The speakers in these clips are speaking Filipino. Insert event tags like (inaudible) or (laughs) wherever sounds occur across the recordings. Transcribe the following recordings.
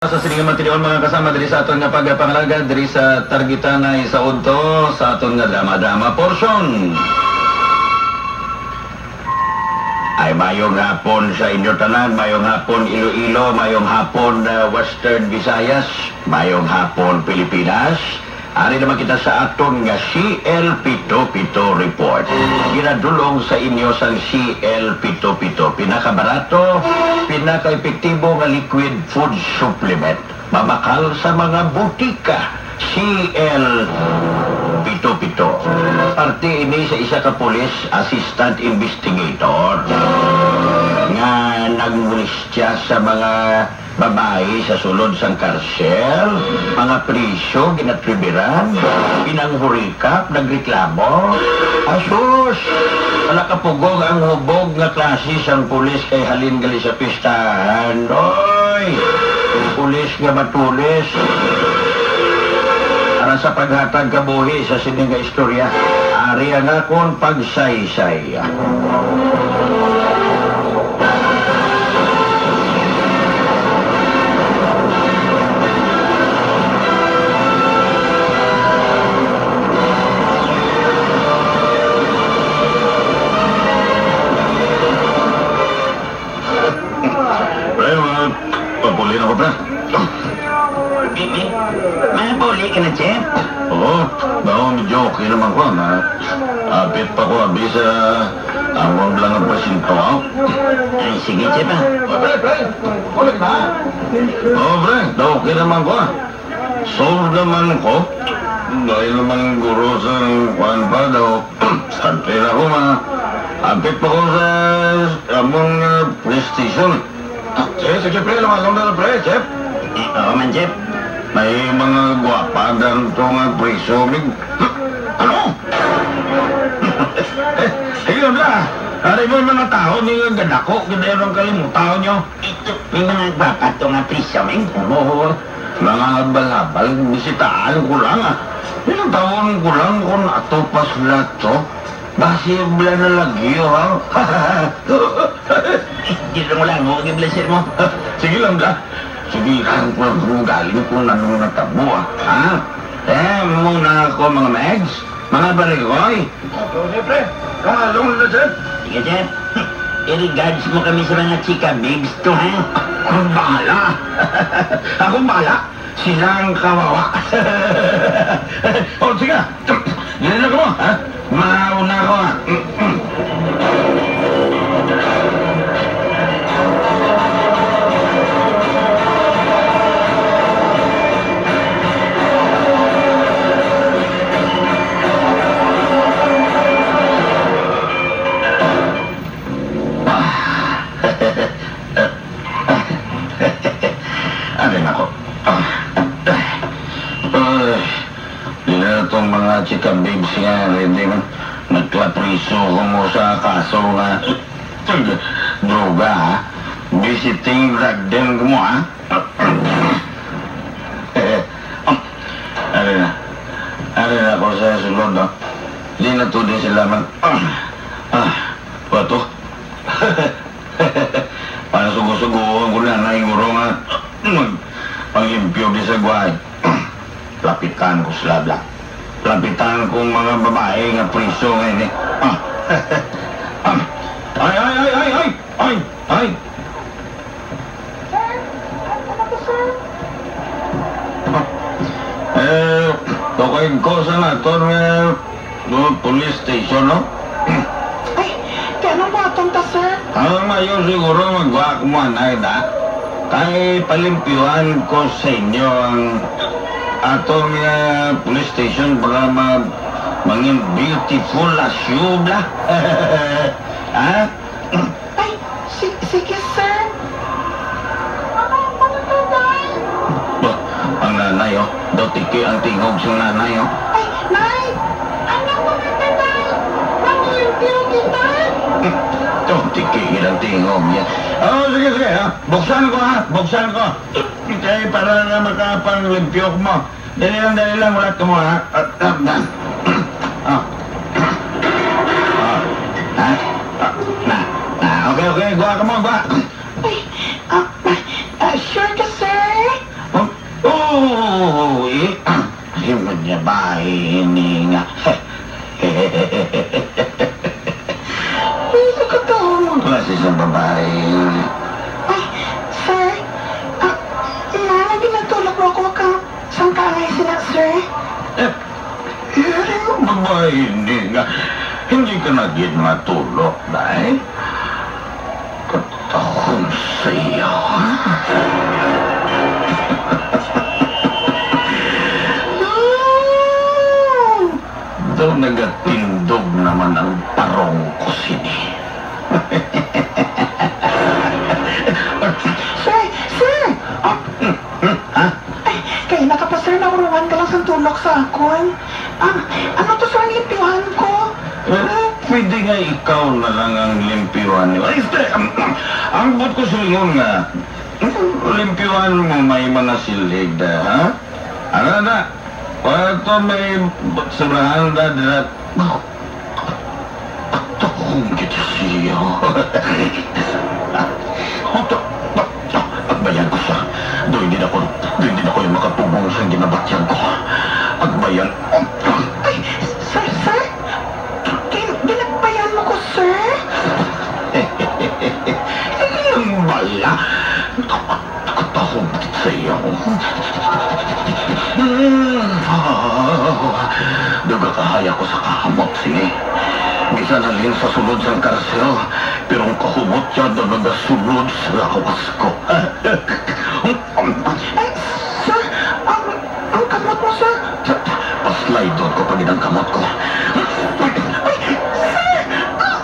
Sa sininga matinion mga kasama diri sa aton nga pagpangalaga diri sa Targitana sa Udto sa aton nga drama-drama portion. Ay mayong hapon sa inyo tanan, mayong hapon Iloilo, mayong hapon uh, Western Visayas, mayong hapon Pilipinas. Ari naman kita sa aton nga CL7 report. Ginadulong sa inyo sa CL7 pinakabarato, pinaka-epektibo nga liquid food supplement. Mabakal sa mga butika. CL Pito Pito. Parte ini sa isa ka pulis assistant investigator nga nagmulis siya sa mga babae sa sulod sang karsel, mga prisyo, ginatribiran, pinanghurikap, nagreklamo. Asus! Wala kapugog ang hubog nga klase sang pulis kay halin gali sa pistahan. Oy! Pulis nga matulis. Para sa paghatag kabuhi sa sining nga istorya, ari ang akong pagsaysay. Papuli na ko, pre. Bibi, may ka na, Jeff? Oo, bako medyo okay naman ko na apit pa ko abi sa among lang ang pasinto ako. Ay, sige, Jeff, ah. Pre, pre, ulit na. Oo, pre, okay naman ko. Solve naman ko. Dahil naman guro sa pa daw, sante na ko ma. Apit pa ko sa among uh, police station. Sige, sige, pre, lumalong na pre, Chef. Eh, oo man, Jeff. May mga gwapa dan to nga preso. (gasps) Ano? (laughs) eh, sige na. Ari mo mga tao ni nga gadako, ganda yung kalimutan nyo. Ito, may mga gwapat to nga priso, men. Oo, mga habal-habal, bisitaan ko lang ah. Ilang taon ko lang kung atupas lahat to. Basi bla na lagi, ha? Di mo lang, huwag yung blazer mo. Sige lang da. Sige lang ko lang kung galing kung anong natabo, ah. Ha? Eh, muna ako mga megs, mga barigoy. Okay, pre. Kamalong na dyan. Sige, Jeff. I-regards mo kami sa mga chika babes to, ha? Akong bahala. Akong bahala. Sila ang kawawa. (laughs) o, sige. Yan ako, ha? Mauna ako, itong mga chika babes nga, hindi man nagklapriso ko mo sa kaso nga droga, ha? Visiting drug den ko mo, ha? Eh, ano na? Ano na ako sa sulod, no? Hindi na to din sila mag... (clears throat) Ah, bato. (laughs) Para sugo-sugoon ko na na inguro nga (clears throat) mag pangimpyo di sa guay. (clears throat) Lapitan ko sila bla. Lapitan ko mga babae nga priso ngayon eh. Ah. (laughs) Ah. Ay, ay, ay, ay, ay, ay, ay. Ah. Eh, tukoy ko sa naton nga no, police station, no? Ay, kaya mo atong ta, sir? Ang mayo siguro magwa mo na da. Kay palimpyuhan ko sa inyo ang atong uh, police station para ma mangin beautiful as you bla. (laughs) ha? Ay, si sige, sir. Ba, ang nanay oh. Daw tiki ang tingog sa nanay oh. Ay, Nay! Ano mo na tatay? Nangyayang kita? Ito, tikihin ang tingong niya. Oo, oh, sige, sige. Ha? Buksan ko, ha? Buksan ko. Kaya para na makapanglimpyok mo. Dali lang, dali lang. Wala mo, ha? At, at, at. Ah. Ah. Ah. Ah. Okay, okay. Gawa ka mo, gawa. Ah, ah, sure ka, sir? Oh, oh, oh, oh. Hindi mo niya bahay ini. Klase sa babae. Ay, sir. Ah, na, ginatulog mo ako ka. Saan ka ngay sila, sir? Eh, eh, babae ini nga. Hindi ka na gid matulog, dahil. Katahon sa iyo. (laughs) Daw nagatindog naman ang parong ko sini. Sir, sir! Ha? ay, kaya na ka pa, sir. Nakuruhan ka lang sa tulog sa akon. Ah, ano to, sir, ang lipihan ko? Eh, pwede nga ikaw na lang ang niyo. Ay, ste, (clears throat) ang, ang buot ko silingon nga. Limpyuhan mo may mga silig da, ha? Ano na? Ito may surahan da da. Ito kung kita siya. Ito, Rin sa sulod sa karsel, pero ang kahumot siya na nagasulod sa lawas ko. Sir, ang, ang kamot mo, sir. Paslide doon ko pag ang kamot ko. Ay, sir! Ah,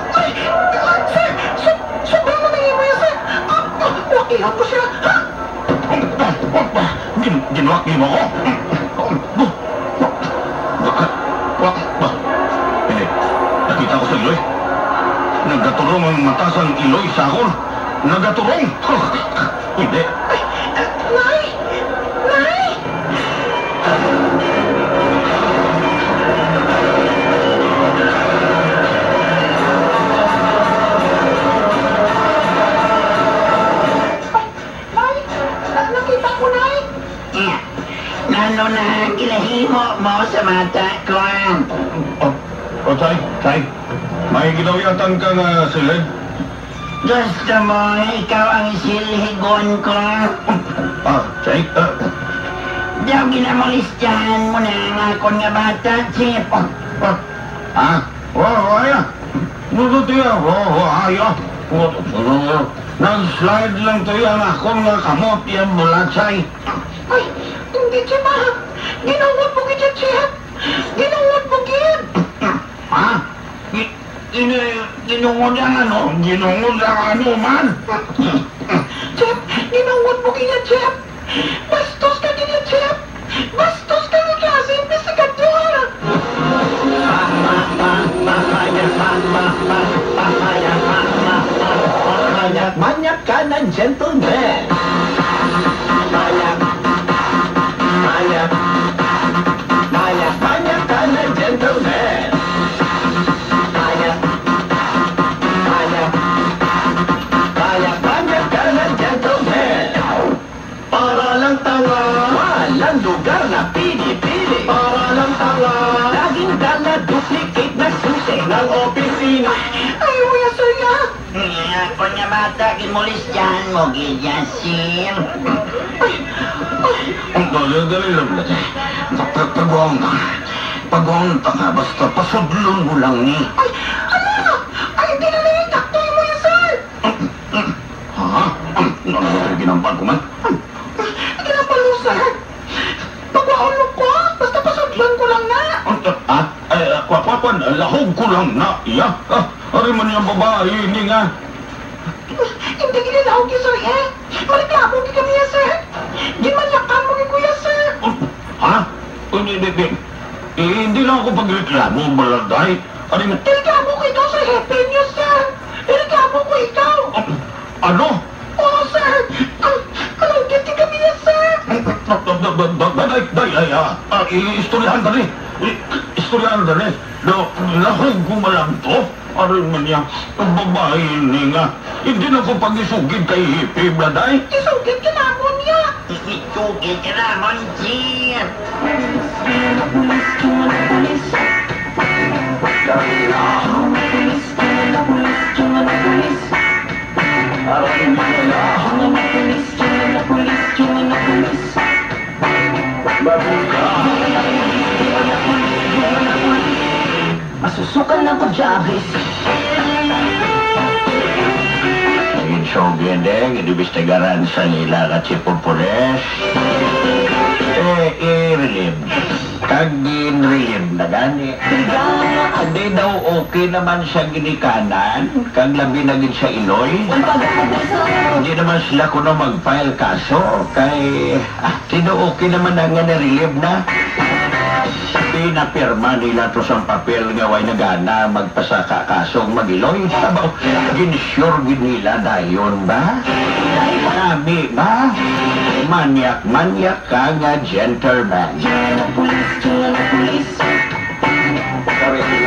Nagaturong ang matasang iloy sa akon. Nagaturong. (laughs) Hindi. Ay, Nay! Nay! Ay, Nay! Nakita ko, Nay! Nano na ang kilahimo mo sa mata ko. Oh, oh, tay, tay. May ginawiyatan ka nga silid. Gusto mo, ikaw ang silhigon ko. (laughs) Ah, tay, ah, Daw ginamolistahan mo na ang akon nga bata, Chip. ah, ah, oh, oh, ayan. Nuto tiya, oh, oh, ayan. Oh, oh, Nag-slide lang to yan ako nga kamot yan mula say. Ay, hindi siya ba? Ginawad mo kita, Chef! Ginawad mo gid! Ha? Gi- Ini, ginungod ang ano? Ginungod ang ano man? Chef, ginawad mo kita, Chef! Bastos ka kita, Chef! Bastos ka ni klase investigador! Manyak ka ng gentleman. Lugar na pili-pili. Para lang tanga. Laging dala duplicate na susi ng opisina. Ay, uya, sir, ya! Nga, kung nga bata, gimulis dyan mo, gidyasin. Ang dali-dali lang eh. Pagpagawang ka. Pagawang ka nga, basta pasudlon mo lang ni. Ay, ano? Ay, hindi na lang taktoy mo yan, sir! Ha? Ano na ito ginampal ko man? Hindi na palo, sir! Pagwaulog ko, basta pasudlan ko lang na! Ah, ay, kwakwapan, lahog ko lang na. Iya, ah, ari man yung babae, hindi nga. Hindi ginilawag yung sir, eh! Mariklamo ki kami yan, sir! Gimanyakan mo ni kuya, sir! Ha? Hindi, hindi, hindi. Eh, hindi lang ako pagreklamo, baladay. Ari man, Reklamo ko ikaw sa hepe niyo, sir! Reklamo ko ikaw! ano? Oo, sir! Ang, anong giti kami yan, sir! Day, day, ay, ah, ah, istoryahan ka rin. Istoryahan ka rin. Lahog ko malang to. Arin man niya, ang babae ni nga. Hindi na ko pag-isugid kay Hippie, bladay. Isugit ka na ako niya! Chukit ka na, Monchir! Masusukan na ko, Jabis. Insyo gendeng, inimbestigaran sa nila ka si Pupules. Eh, i-relieve. Kag in-relieve na gani. Hindi daw okay naman sa ginikanan. Kag labi na gid sa Iloy. Hindi naman sila kuno mag-file kaso. Kay, ah, sino okay naman na nga na-relieve na. Pinapirma nila to sa papel nga way nagana magpasaka kasong magiloy. Sabaw, ginsure gid nila dayon ba? Kami ba? Manyak-manyak ka nga gentleman.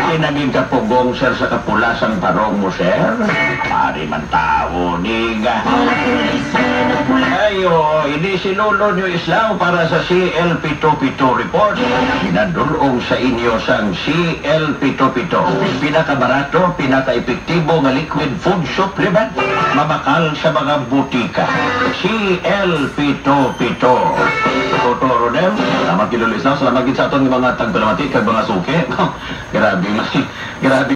Pinaging kapugong sir sa kapulasang parong mo sir. Pari man tao ni nga. Ayo, hindi sinulo niyo Islam para sa CL7-7 report. Pinadulong sa inyo sang CL7-7. Pinakabarato, pinaka-epektibo nga liquid food supplement. Mabakal sa mga butika. CL7-7. Totoro dem. Salamat kilo Islam. Salamat gid sa aton mga tagpalamati kag mga suki. (laughs) Grabe, (laughs) grabe.